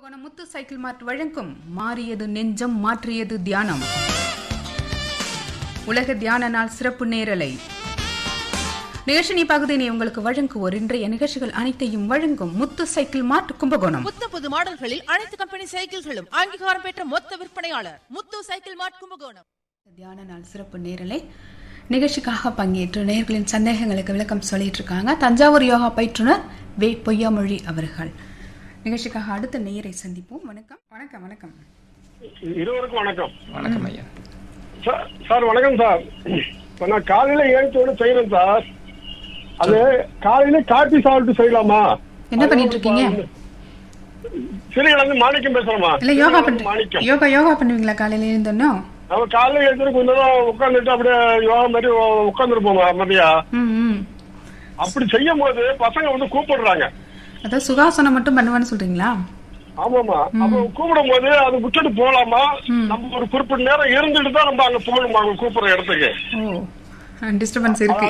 கும்பகோணம் முத்து cycle மார்ட் வழங்கும் மாறியது நெஞ்சம் மாற்றியது தியானம். உலக தியான நாள் சிறப்பு நேரலை. நிகழ்ச்சி பகுதியினை உங்களுக்கு வழங்குவோர் இன்றைய நிகழ்ச்சிகள் அனைத்தையும் வழங்கும் முத்து சைக்கிள் மார்ட் கும்பகோணம். புத்த புது மாடல்களில் அனைத்து கம்பெனி சைக்கிள்களும் அங்கீகாரம் பெற்ற மொத்த விற்பனையாளர் முத்து சைக்கிள் மார்ட் கும்பகோணம். தியான நாள் சிறப்பு நேரலை. நிகழ்ச்சிக்காக பங்கேற்று நேயர்களின் சந்தேகங்களுக்கு விளக்கம் சொல்லிட்டு இருக்காங்க. தஞ்சாவூர் யோகா பயிற்றுனர் வே பொய்யாமொழி அவர்கள். நிகழ்ச்சிக்காக அடுத்த நேயரை சந்திப்போம். வணக்கம். வணக்கம் வணக்கம். இருவருக்கும் வணக்கம். வணக்கம் ஐயா. சார் சார் வணக்கம் சார். நான் காலையில ஒன்று செய்யறேன் சார். அது காலையில காபி சாப்பிட்டு செய்யலாமா? என்ன பண்ணிட்டு இருக்கீங்க சிறுகள் வந்து மாணிக்கம் பேசுறேமா இல்ல யோகா பண்ண மாணிக்கம். யோகா யோகா பண்ணுவீங்களா காலையில இருந்தோம் நம்ம காலையில எழுந்து கொஞ்ச நேரம் உட்காந்துட்டு அப்படியே யோகா மாதிரி உட்காந்துருப்போம் மதியா. அப்படி செய்யும் போது பசங்க வந்து கூப்பிடுறாங்க. அதான் சுகாசனம் மட்டும் பண்ணுவேன்னு சொல்றீங்களா? ஆமாமா அப்ப கூப்பிடும் போது அது விட்டுட்டு போலாமா? நம்ம ஒரு குறிப்பிட்ட நேரம் இருந்துட்டு தான் நம்ம அங்க போகணுமா அவங்க கூப்பிடுற இடத்துக்கு? டிஸ்டர்பன்ஸ் இருக்கு.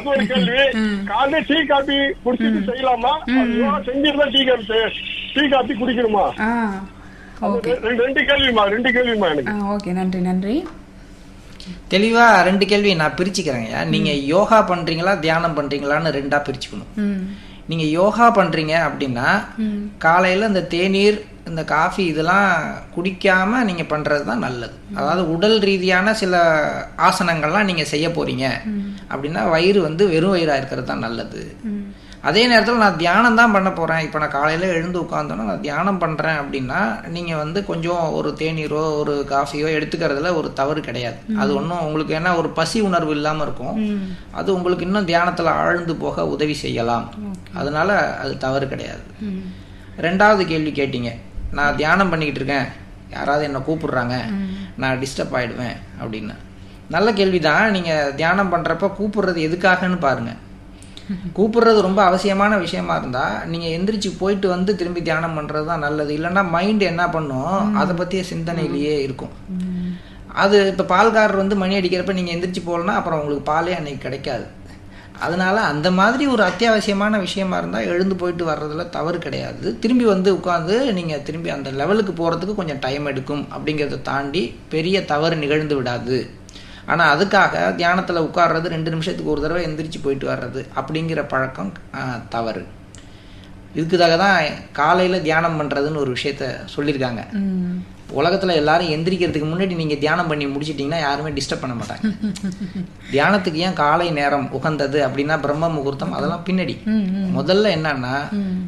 காலையில டீ காபி குடிச்சிட்டு செய்யலாமா? தான் டீ காபி டீ காபி குடிக்கணுமா? ரெண்டு கேள்விமா ரெண்டு கேள்விமா எனக்கு. ஓகே. நன்றி நன்றி. தெளிவா ரெண்டு கேள்வி நான் பிரிச்சுக்கிறேங்க நீங்க யோகா பண்றீங்களா தியானம் பண்றீங்களான்னு ரெண்டா பிரிச்சுக்கணும். நீங்க யோகா பண்றீங்க அப்படின்னா காலையில இந்த தேநீர் இந்த காஃபி இதெல்லாம் குடிக்காம நீங்க பண்றது தான் நல்லது. அதாவது உடல் ரீதியான சில ஆசனங்கள்லாம் நீங்க செய்ய போறீங்க. அப்படின்னா வயிறு வந்து வெறும் வயிறா இருக்கிறது தான் நல்லது. அதே நேரத்தில் நான் தியானம் தான் பண்ண போகிறேன் இப்போ நான் காலையில் எழுந்து உட்காந்தோன்னா நான் தியானம் பண்ணுறேன் அப்படின்னா நீங்கள் வந்து கொஞ்சம் ஒரு தேநீரோ ஒரு காஃபியோ எடுத்துக்கிறதுல ஒரு தவறு கிடையாது. அது ஒன்றும் உங்களுக்கு என்ன ஒரு பசி உணர்வு இல்லாமல் இருக்கும். அது உங்களுக்கு இன்னும் தியானத்தில் ஆழ்ந்து போக உதவி செய்யலாம். அதனால அது தவறு கிடையாது. ரெண்டாவது கேள்வி கேட்டீங்க. நான் தியானம் பண்ணிக்கிட்டு இருக்கேன் யாராவது என்னை கூப்பிடுறாங்க நான் டிஸ்டர்ப் ஆயிடுவேன் அப்படின்னு. நல்ல கேள்விதான். நீங்கள் தியானம் பண்ணுறப்ப கூப்பிடுறது எதுக்காகன்னு பாருங்க. கூப்பிடுறது ரொம்ப அவசியமான விஷயமா இருந்தா நீங்க எந்திரிச்சு போயிட்டு வந்து திரும்பி தியானம் பண்றது தான் நல்லது. இல்லைன்னா மைண்ட் என்ன பண்ணும்? அதை பத்திய சிந்தனையிலேயே இருக்கும். அது இப்ப பால்காரர் வந்து மணி அடிக்கிறப்ப நீங்க எந்திரிச்சு போகலன்னா அப்புறம் உங்களுக்கு பாலே அன்னைக்கு கிடைக்காது. அதனால அந்த மாதிரி ஒரு அத்தியாவசியமான விஷயமா இருந்தால் எழுந்து போயிட்டு வர்றதுல தவறு கிடையாது. திரும்பி வந்து உட்காந்து நீங்கள் திரும்பி அந்த லெவலுக்கு போகிறதுக்கு கொஞ்சம் டைம் எடுக்கும் அப்படிங்கிறத தாண்டி பெரிய தவறு நிகழ்ந்து விடாது. ஆனால் அதுக்காக தியானத்தில் உட்கார்றது ரெண்டு நிமிஷத்துக்கு ஒரு தடவை எந்திரிச்சு போயிட்டு வர்றது அப்படிங்கிற பழக்கம் தவறு. இதுக்குதாக தான் காலையில் தியானம் பண்ணுறதுன்னு ஒரு விஷயத்த சொல்லியிருக்காங்க. உலகத்துல எல்லாரும் எந்திரிக்கிறதுக்கு முன்னாடி நீங்க தியானம் பண்ணி முடிச்சிட்டீங்கன்னா யாருமே டிஸ்டர்ப் பண்ண மாட்டாங்க. தியானத்துக்கு ஏன் காலை நேரம் உகந்தது அப்படின்னா பிரம்ம முகூர்த்தம் அதெல்லாம் பின்னாடி. முதல்ல என்னன்னா ம்.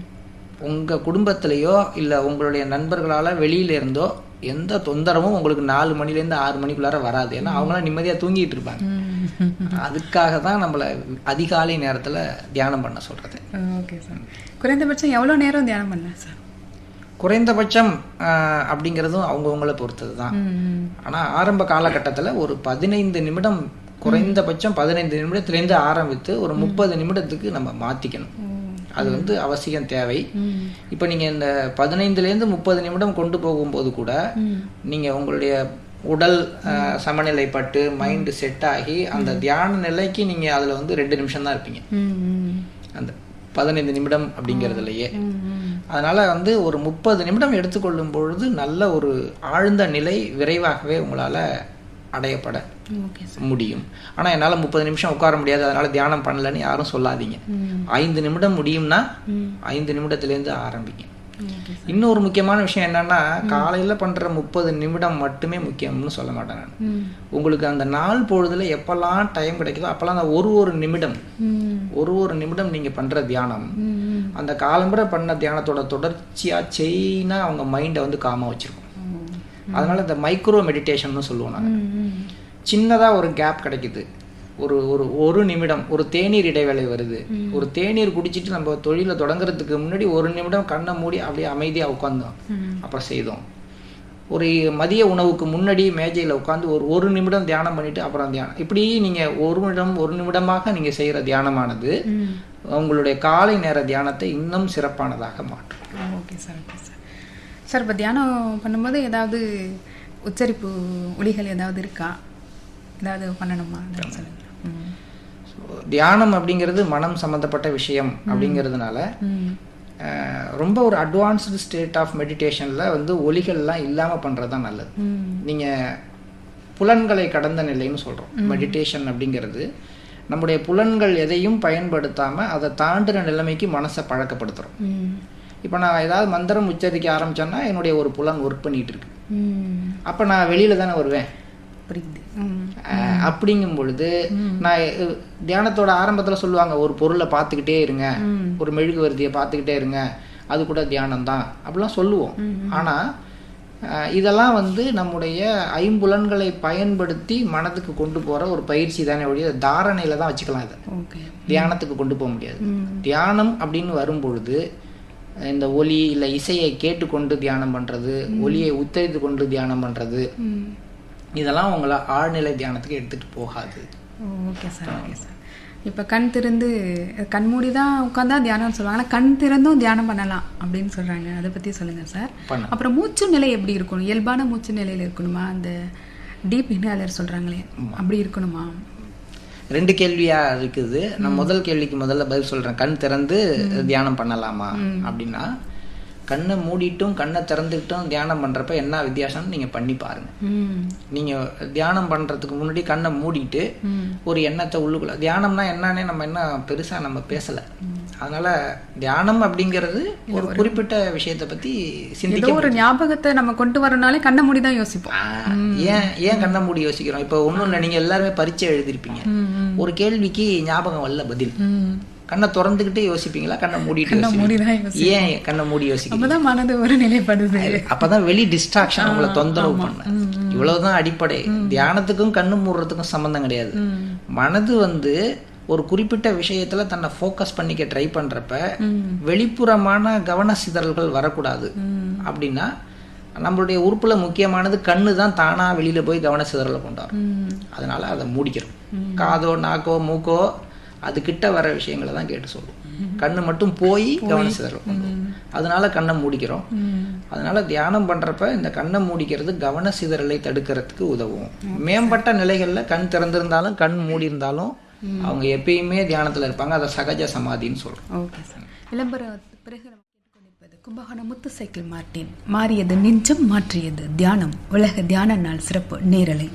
உங்க குடும்பத்திலேயோ இல்ல உங்களுடைய நண்பர்களால வெளியில இருந்தோ எந்த தொந்தரவும் உங்களுக்கு நாலு மணில இருந்து ஆறு மணிக்குள்ளார வராது. ஏன்னா அவங்களாம் நிம்மதியா தூங்கிட்டு இருப்பாங்க. அதுக்காக தான் நம்மள அதிகாலை நேரத்துல தியானம் பண்ண சொல்றது. Okay sir. குறைந்தபட்சம் எவ்வளோ நேரம் தியானம் பண்ணலாம் சார்? குறைந்தபட்சம் அப்படிங்கிறதும் அவங்கவுங்கள பொறுத்தது தான் ம் ஆனா ஆரம்ப காலகட்டத்துல ஒரு பதினைந்து நிமிடம் குறைந்தபட்சம் பதினைந்து நிமிடத்திலேருந்து ஆரம்பித்து ஒரு முப்பது நிமிடத்துக்கு நம்ம மாத்திக்கணும். அது வந்து அவசியம் தேவை. இப்போ நீங்க இந்த பதினைந்துலேருந்து முப்பது நிமிடம் கொண்டு போகும்போது கூட ம். நீங்க உங்களுடைய உடல் சமநிலைப்பட்டு மைண்ட் செட் ஆகி அந்த தியான நிலைக்கு நீங்க அதுல வந்து ரெண்டு நிமிஷம் தான் இருப்பீங்க அந்த பதினைந்து நிமிடம் அப்படிங்கிறதுலயே. அதனால வந்து ஒரு முப்பது நிமிடம் எடுத்துக்கொள்ளும் பொழுது நல்ல ஒரு ஆழ்ந்த நிலை விரைவாகவே உங்களால அடையப்பட முடியும். ஆனா என்னால முப்பது நிமிஷம் உட்கார முடியாது. அதனால தியானம் பண்ணலன்னு யாரும் சொல்லாதீங்க. ஐந்து நிமிடம் முடியும்னா ஐந்து நிமிடத்திலேருந்து ஆரம்பிங்க. இன்னொரு முக்கியமான விஷயம் என்னன்னா காலையில பண்ற முப்பது நிமிடம் மட்டுமே முக்கியம்னு சொல்ல மாட்டேன் நான். உங்களுக்கு அந்த நாள் பொழுதுல எப்பெல்லாம் டைம் கிடைக்குதோ அப்பெல்லாம் அந்த ஒரு ஒரு நிமிடம் ஒரு ஒரு நிமிடம் நீங்க பண்ற தியானம் அந்த காலம்பரை பண்ண தியானத்தோட தொடர்ச்சியா செயினா அவங்க மைண்டை வந்து காமா வச்சிருக்கும். அதனால இந்த மைக்ரோ மெடிடேஷன் சொல்லுவோம் நாங்க. ம் ம். சின்னதா ஒரு கேப் கிடைக்குது. ஒரு ஒரு ஒரு நிமிடம் ஒரு தேநீர் இடைவேளை வருது. ஒரு தேநீர் குடிச்சிட்டு நம்ம தொழிலை தொடங்குறதுக்கு முன்னாடி ஒரு நிமிடம் கண்ணை மூடி அப்படியே அமைதியா உட்காந்தோம். அப்புறம் செய்தோம். ஒரு மதிய உணவுக்கு முன்னாடி மேஜையில உட்காந்து ஒரு ஒரு நிமிடம் தியானம் பண்ணிட்டு அப்புறம் தியானம். இப்படி நீங்க ஒரு நிமிடம் ஒரு நிமிடமாக நீங்க செய்யற தியானமானது உங்களுடைய காலை நேர தியானத்தை இன்னும் சிறப்பானதாக மாற்றும். Okay sir okay sir. Sir இப்போ தியானம் பண்ணும்போது ஏதாவது உச்சரிப்பு ஒலிகள் ஏதாவது இருக்கா? ஏதாவது பண்ணணுமா? அதான் சொல்லுங்க ம். So, தியானம் அப்படிங்கிறது மனம் சம்பந்தப்பட்ட விஷயம் அப்படிங்கிறதுனால ரொம்ப ஒரு அட்வான்ஸ்டு ஸ்டேட் ஆஃப் மெடிடேஷனில் வந்து ஒலிகள்லாம் இல்லாமல் பண்ணுறது தான் நல்லது நீங்கள் புலன்களை கடந்த நிலைன்னு சொல்கிறோம் மெடிடேஷன் அப்படிங்கிறது நம்முடைய புலன்கள் எதையும் பயன்படுத்தாமல் அதை தாண்டின நிலைமைக்கு மனசை பழக்கப்படுத்துகிறோம் இப்போ நான் ஏதாவது மந்திரம் உச்சரிக்க ஆரம்பிச்சேன்னா என்னுடைய ஒரு புலன் ஒர்க் பண்ணிட்டு இருக்கு. அப்போ நான் வெளியில தானே வருவேன். புரியுது. அப்படிங்கும் பொழுது நான் தியானத்தோட ஆரம்பத்துல சொல்லுவாங்க ஒரு பொருளை பார்த்துக்கிட்டே இருங்க. ஒரு மெழுகுவர்த்தியை பார்த்துக்கிட்டே இருங்க. அது கூட தியானம் தான். அப்படிலாம் சொல்லுவோம். ஆனா அஹ், இதெல்லாம் வந்து நம்முடைய ஐம்புலன்களை பயன்படுத்தி மனதுக்கு கொண்டு போற ஒரு பயிற்சி தானே ஒழிய தாரணையில தான் வச்சுக்கலாம் இதை. தியானத்துக்கு கொண்டு போக முடியாது. தியானம் அப்படின்னு வரும்பொழுது இந்த ஒலி இல்லை இசையை கேட்டுக்கொண்டு தியானம் பண்றது ஒலியை உத்தரித்து கொண்டு தியானம் பண்றது ம் இதெல்லாம் உங்களை ஆழ்நிலை தியானத்துக்கு எடுத்துட்டு போகாது. ஓகே சார் ஓகே சார் இப்போ கண் திறந்து கண் மூடி தான் உட்காந்தா தியானம்னு சொல்லுவாங்க. ஆனால் கண் திறந்தும் தியானம் பண்ணலாம் அப்படின்னு சொல்கிறாங்க அதை பற்றி சொல்லுங்கள் சார் அப்புறம் மூச்சு நிலை எப்படி இருக்கணும்? இயல்பான மூச்சு நிலையில் இருக்கணுமா? அந்த டீப் இன்ஹேலர் சொல்கிறாங்களே அப்படி இருக்கணுமா? ரெண்டு கேள்வியா இருக்குது. நான் முதல் கேள்விக்கு முதல்ல பதில் சொல்றேன். கண் திறந்து தியானம் பண்ணலாமா? அப்படின்னா கண்ணை மூடிட்டும் கண்ணை திறந்துக்கிட்டும் தியானம் பண்றப்ப என்ன வித்தியாசம்னு நீங்க பண்ணி பாருங்க. ம். நீங்க தியானம் பண்றதுக்கு முன்னாடி கண்ணை மூடிட்டு ஒரு எண்ணத்தை உள்ளுக்குள்ள தியானம்னா என்னன்னே நம்ம என்ன பெருசா நம்ம பேசல. அதனால தியானம் அப்படிங்கிறது ஒரு குறிப்பிட்ட விஷயத்தை பத்தி சிந்திக்க ஒரு ஞாபகத்தை நம்ம கொண்டு வரனாலே கண்ணை மூடி தான் யோசிப்போம். ஏன் ஏன் கண்ணை மூடி யோசிக்கிறோம்? இப்போ இல்லை நீங்க எல்லாருமே பரீட்சை எழுதிருப்பீங்க. ஒரு கேள்விக்கு ஞாபகம் வரல பதில். கண்ணை திறந்துக்கிட்டே யோசிப்பீங்களா? கண்ணை மூடிட்டு மூடி? ஏன் கண்ணை மூடி யோசிக்கிறீங்க? மனது ஒரு நிலைப்படுது. அப்பதான் வெளி டிஸ்ட்ராக்ஷன் உங்களை தொந்தரவு பண்ண இவ்வளவுதான் அடிப்படை. தியானத்துக்கும் கண்ணு மூடுறதுக்கும் சம்பந்தம் கிடையாது. மனது வந்து ஒரு குறிப்பிட்ட விஷயத்துல தன்னை ஃபோக்கஸ் பண்ணிக்க ட்ரை பண்றப்ப வெளிப்புறமான கவன சிதறல்கள் வரக்கூடாது. அப்படின்னா நம்மளுடைய உறுப்புல முக்கியமானது கண்ணு தான் தானா வெளியில போய் கவன சிதறலை கொண்டாடும் அதனால அதை மூடிக்கிறோம். காதோ நாக்கோ மூக்கோ அது கிட்ட வர விஷயங்களை தான் கேட்டு சொல்லும். கண்ணு மட்டும் போய் கவன சிதறல் கொண்டு வரும். அதனால கண்ணை மூடிக்கிறோம். அதனால தியானம் பண்றப்ப இந்த கண்ணை மூடிக்கிறது கவன சிதறலை தடுக்கிறதுக்கு உதவும். மேம்பட்ட நிலைகள்ல கண் திறந்திருந்தாலும் கண் மூடி இருந்தாலும் அவங்க எப்பயுமே தியானத்துல இருப்பாங்க. அதை சகஜ சமாதின்னு சொல்றோம். விளம்பர பிறகு கும்பகோணம் முத்து சைக்கிள் மார்ட்டின். மாறியது நெஞ்சம் மாற்றியது தியானம். உலக தியான நாள் சிறப்பு நேரலை.